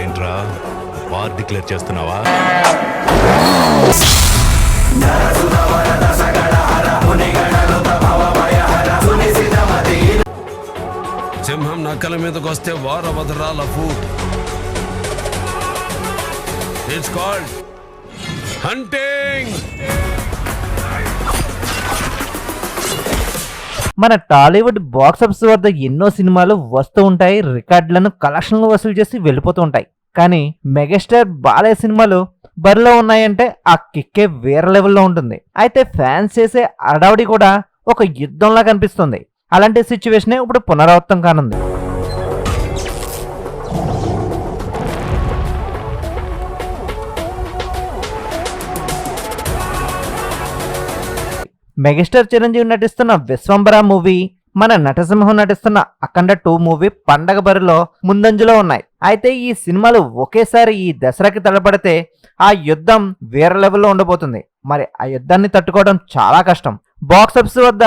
ఏంట్రా? War declare చేస్తున్నావా? సింహం నక్కల మీదకి వస్తే వారవదరాల లఫు. ఇట్స్ కాల్డ్ హంటింగ్ మన టాలీవుడ్ బాక్స్ ఆఫీస్ వద్ద ఎన్నో సినిమాలు వస్తూ ఉంటాయి రికార్డులను కలెక్షన్లు వసూలు చేసి వెళ్ళిపోతూ ఉంటాయి. కానీ మెగాస్టార్ బాలయ్య సినిమాలు బరిలో ఉన్నాయంటే ఆ కిక్కే వేరే లెవెల్లో ఉంటుంది. అయితే ఫ్యాన్స్ చేసే అడావుడి కూడా ఒక యుద్ధంలా కనిపిస్తుంది. అలాంటి సిచ్యువేషనే ఇప్పుడు పునరావృతం కానుంది. మెగాస్టార్ చిరంజీవి నటిస్తున్న విశ్వంబర మూవీ మన నటసింహం నటిస్తున్న అఖండ టూ మూవీ పండగ బరిలో ముందంజలో ఉన్నాయి. అయితే ఈ సినిమాలు ఒకేసారి ఈ దసరాకి తలపడితే ఆ యుద్ధం వేరే లెవెల్లో ఉండబోతుంది. మరి ఆ యుద్ధాన్ని తట్టుకోవడం చాలా కష్టం. బాక్స్ ఆఫీస్ వద్ద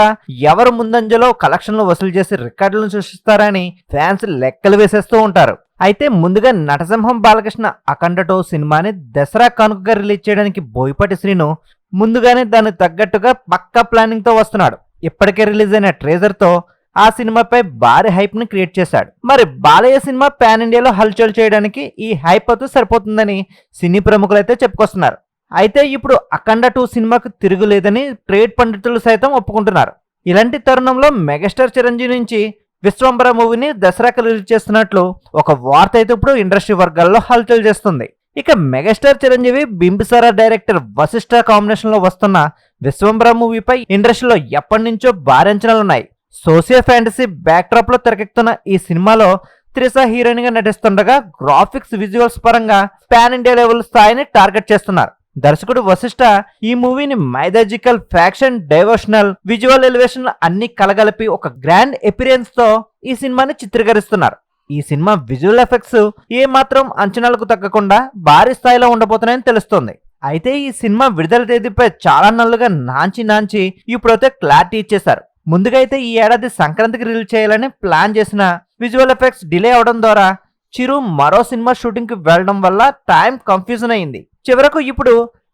ఎవరు ముందంజలో కలెక్షన్లు వసూలు చేసి రికార్డులను సృష్టిస్తారని ఫ్యాన్స్ లెక్కలు వేసేస్తూ ఉంటారు. అయితే ముందుగా నటసింహం బాలకృష్ణ అఖండ టూ సినిమాని దసరా కానుకగా రిలీజ్ చేయడానికి బోయపాటి శ్రీను ముందుగానే దానికి తగ్గట్టుగా పక్కా ప్లానింగ్తో వస్తున్నాడు. ఇప్పటికే రిలీజ్ అయిన ట్రేజర్తో ఆ సినిమాపై భారీ హైప్ని క్రియేట్ చేశాడు. మరి బాలయ్య సినిమా పాన్ ఇండియాలో హల్చల్ చేయడానికి ఈ హైప్తో సరిపోతుందని సినీ ప్రముఖులు అయితే చెప్పుకొస్తున్నారు. అయితే ఇప్పుడు అఖండ టూ సినిమాకు తిరుగులేదని ట్రేడ్ పండితులు సైతం ఒప్పుకుంటున్నారు. ఇలాంటి తరుణంలో మెగాస్టార్ చిరంజీవి నుంచి విశ్వంబర మూవీని దసరాకు రిలీజ్ చేస్తున్నట్లు ఒక వార్త అయితే ఇప్పుడు ఇండస్ట్రీ వర్గాల్లో హల్చల్ చేస్తుంది. ఇక మెగాస్టార్ చిరంజీవి బింబిసారా డైరెక్టర్ వశిష్ఠ కాంబినేషన్లో వస్తున్న విశ్వంబర మూవీపై ఇండస్ట్రీలో ఎప్పటి నుంచో భారీ ఉన్నాయి సోషియల్ ఫ్యాంటసీ బ్యాక్డ్రాప్లో తెరకెక్కుతున్న ఈ సినిమాలో త్రిష హీరోయిన్గా నటిస్తుండగా గ్రాఫిక్స్ విజువల్స్ పరంగా పాన్ ఇండియా లెవెల్ స్థాయిని టార్గెట్ చేస్తున్నారు. దర్శకుడు వశిష్ఠ ఈ మూవీని mythological faction diversional visual elevation అన్ని కలగలిపి ఒక గ్రాండ్ ఎపిరియన్స్తో ఈ సినిమాని చిత్రీకరిస్తున్నారు. ఈ సినిమా విజువల్ ఎఫెక్ట్స్ ఏ మాత్రం అంచనాలకు తగ్గకుండా భారీ స్థాయిలో ఉండబోతున్నాయని తెలుస్తోంది. అయితే ఈ సినిమా విడుదల తేదీపై చాలా నల్లుగా నాంచి నాంచి ఇప్పుడైతే క్లారిటీ ఇచ్చేశారు. ముందుగా అయితే ఈ ఏడాది సంక్రాంతికి రిలీజ్ చేయాలని ప్లాన్ చేసిన విజువల్ ఎఫెక్ట్స్ డిలే అవడం ద్వారా చిరు మరో సినిమా షూటింగ్కి వెళ్ళడం వల్ల టైం కన్ఫ్యూజన్ అయింది. చివరకు ఇప్పుడు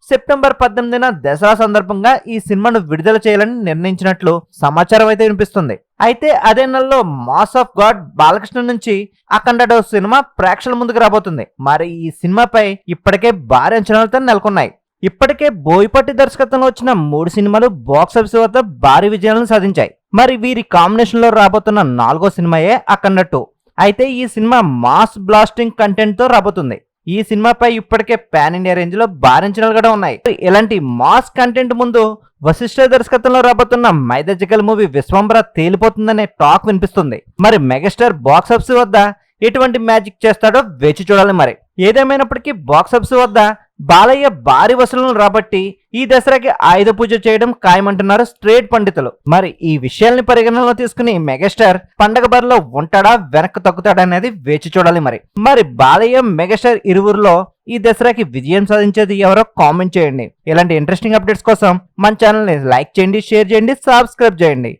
సెప్టెంబర్ పద్దెనిమిదిన దసరా సందర్భంగా ఈ సినిమాను విడుదల చేయాలని నిర్ణయించినట్లు సమాచారం అయితే వినిపిస్తుంది. అయితే అదే నెలలో మాస్ ఆఫ్ గాడ్ బాలకృష్ణ నుంచి అఖండ సినిమా ప్రేక్షకుల ముందుకు రాబోతుంది. మరి ఈ సినిమాపై ఇప్పటికే భారీ అంచనాలతో నెలకొన్నాయి. ఇప్పటికే బోయిపట్టి దర్శకత్వంలో వచ్చిన మూడు సినిమాలు బాక్స్ ఆఫీస్ వద్ద భారీ విజయాలను సాధించాయి. మరి వీరి కాంబినేషన్లో రాబోతున్న నాలుగో సినిమాయే అఖండ టూ. అయితే ఈ సినిమా మాస్ బ్లాస్టింగ్ కంటెంట్తో రాబోతుంది. ఈ సినిమాపై ఇప్పటికే పాన్ ఇండియా రేంజ్లో భారీ కూడా ఉన్నాయి. ఇలాంటి మాస్ కంటెంట్ ముందు వశిష్ఠ దర్శకత్వంలో రాబోతున్న మైదజికల్ మూవీ విశ్వంబర తేలిపోతుందనే టాక్ వినిపిస్తుంది. మరి మెగాస్టార్ బాక్స్ ఆఫీస్ వద్ద ఎటువంటి మ్యాజిక్ చేస్తాడో వేచి చూడాలి మరి. ఏదేమైనప్పటికీ బాక్స్ ఆఫీస్ వద్ద బాలయ్య భారీ వసూలను రాబట్టి ఈ దసరాకి ఆయుధ పూజ చేయడం ఖాయమంటున్నారు స్ట్రేట్ పండితులు. మరి ఈ విషయాల్ని పరిగణనలో తీసుకుని మెగాస్టార్ పండగ బరిలో ఉంటాడా వెనక్కి తగ్గుతాడా అనేది వేచి చూడాలి మరి. మరి బాలయ్య మెగాస్టార్ ఇరువురులో ఈ దసరాకి విజయం సాధించేది ఎవరో కామెంట్ చేయండి. ఇలాంటి ఇంట్రెస్టింగ్ అప్డేట్స్ కోసం మన ఛానల్ని లైక్ చేయండి షేర్ చేయండి సబ్స్క్రైబ్ చేయండి.